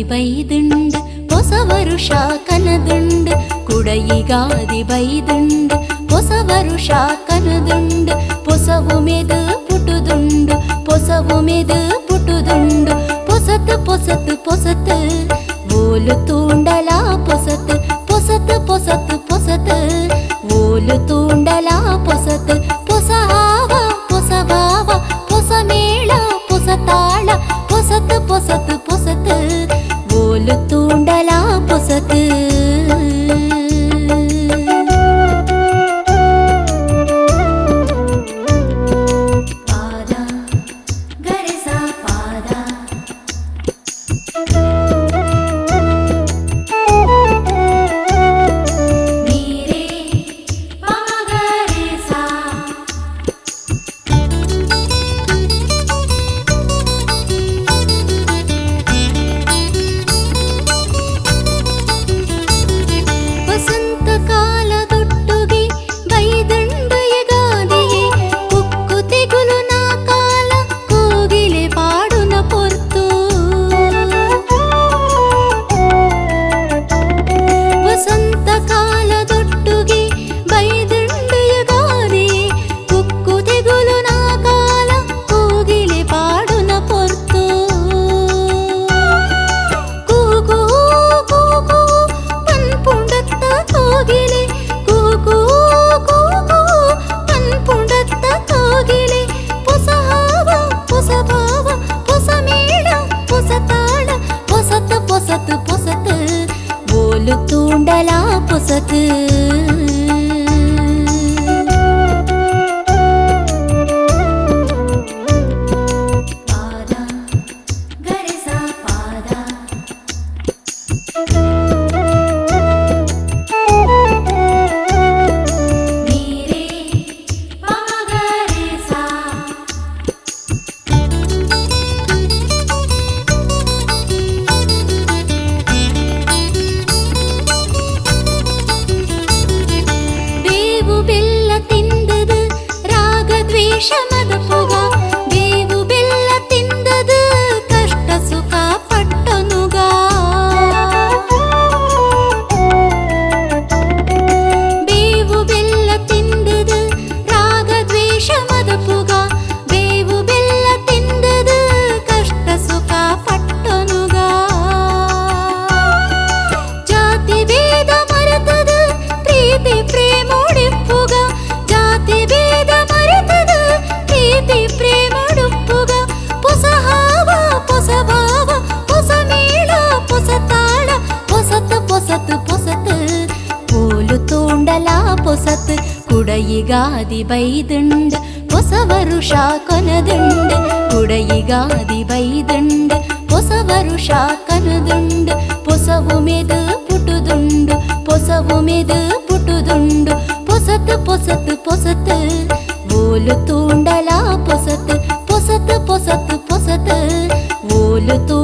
ಗಾದಿ ಬೈದುಂಡ ಹೊಸ ವರುಷ ಕನದುಂಡ ಕುಡಯಿ ಗಾದಿ ಬೈದುಂಡ ಹೊಸ ವರುಷ புட்டுதுண்டு பொசவு புட்டுதுண்டு பொசத்து பொசத்து பொசத்து ஓலு தூண்டலா பொசத்து பொசத்து போலு தூண்டலா பொசத்து 什么都不。ಕುಡಯಿಗಾದಿ ಬೈದುಂಡ ಹೊಸ ವರುಷ ಕೊನದುಂಡ ಕುಡಯಿಗಾದಿ ಬೈದುಂಡ ಹೊಸ ವರುಷ ಕನದುಂಡ ಪೊಸವು ಮೆದು ಪುಟುದುಂಡು ಪೊಸವು ಮೆದು ಪುಟುದುಂಡು பொசத்து பொசத்து பொசத்து ஓலு தூண்டலா பொசத்து பொசத்து பொசத்து பொசத்து ஓலு தூ